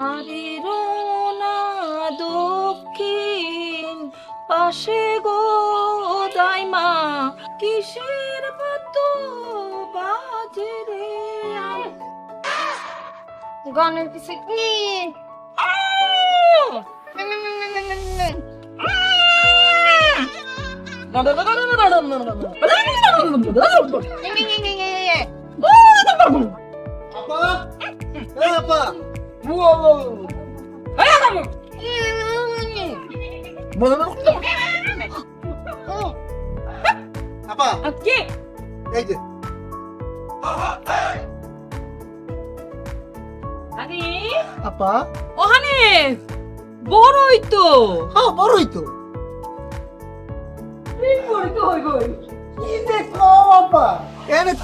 আরিরো না দক্ষিণ পাশে গো দাইমা কিসের মত বাজে রে গানের পিছে কি আপা আপা আপা কি এই যে আপা ওখানে বড়ই তো হ্যাঁ বড়ই তো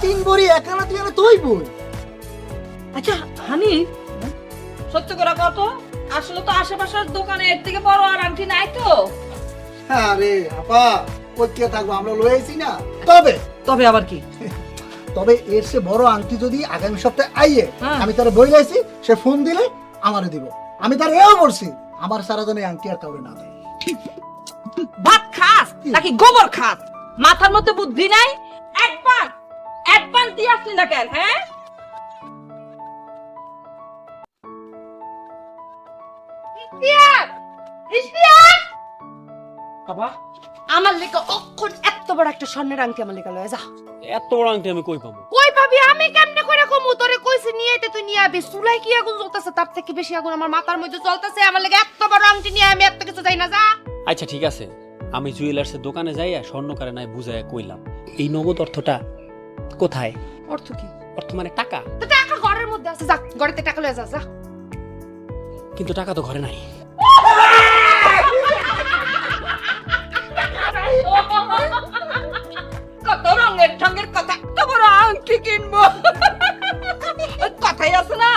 তিন বড়ি একানা তুই তুই বই আচ্ছা হানি সত্য করে কত আসলে তো আশেপাশের দোকানে এর থেকে বড় আর আংটি নাই তো। আরে আপা কোথা থাকব? আমরা লয়ে আইছি না। তবে তবে আবার কি? তবে এর সে বড় আংটি যদি আগামী সপ্তাহে আইয়ে হ্যাঁ। আমি তার বই লাইছি সে ফোন দিলে আমারে দিব। আমি তার এও বলছি আমার সারা আংটি আর কাউরে না দেয়। ভাত খাস নাকি গোবর খাস? মাথার মধ্যে বুদ্ধি নাই? অ্যাডভান্স অ্যাডভান্স দিয়ে আসলি না কেন হ্যাঁ? ইশতিয়াক! ইশতিয়াক! বাবা। আমার লেগে অক্ষণ এত বড় একটা স্বর্ণের আংটি আমার লেগে লয়ে যা। এত বড় আংটি আমি কই পাবো? কই পাবি? আমি কেমনে কইরা কমু? তোরে কইছি নিয়ে আইতে তুই নিয়ে আবি। চুলাই কি আগুন জ্বলতেছে? তার থেকে বেশি আগুন আমার মাথার মধ্যে জ্বলতেছে। আমার লেগে এত বড় আংটি নিয়ে আমি এত কিছু যাই না যা। আচ্ছা ঠিক আছে। আমি জুয়েলার্সের দোকানে যাইয়া স্বর্ণকারে নাই বুঝাইয়া কইলাম। এই নগদ অর্থটা কোথায়? অর্থ কি? অর্থ মানে টাকা। তো টাকা ঘরের মধ্যে আছে যা। ঘরেতে টাকা লয়ে যা যা। কিন্তু টাকা তো ঘরে নাই। কত রঙের ঢঙ্গের কথা? তো বড় আংটি কিনবো। কথাই আছে না,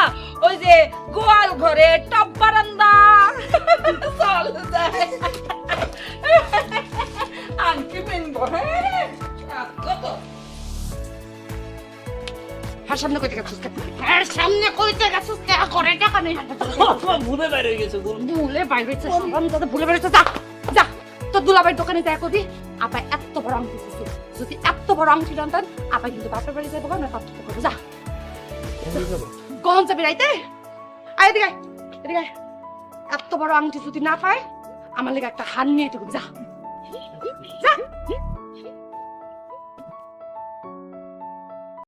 ওই যে গোয়াল ঘরে হ্যাঁ সামনে কইতে গেছিস হ্যাঁ সামনে কইতে গেছিস টাকা ঘরে টাকা নেই ভুলে বাইরে হয়ে গেছে ভুলে বাইরে আমি দাদা ভুলে বাইরে যা যা। তো দুলাভাই দোকানে যায় কবি আপা এত বড় আংটি দিছে যদি এত বড় আংটি আনতেন আপা কিন্তু বাপের বাড়ি যাব না পাত্র করব। যা। কখন যাবি। রাইতে? আয় এদিকে এদিকে এত বড় আংটি যদি না পায় আমার লেগে একটা হার নিয়ে এটুকু যা।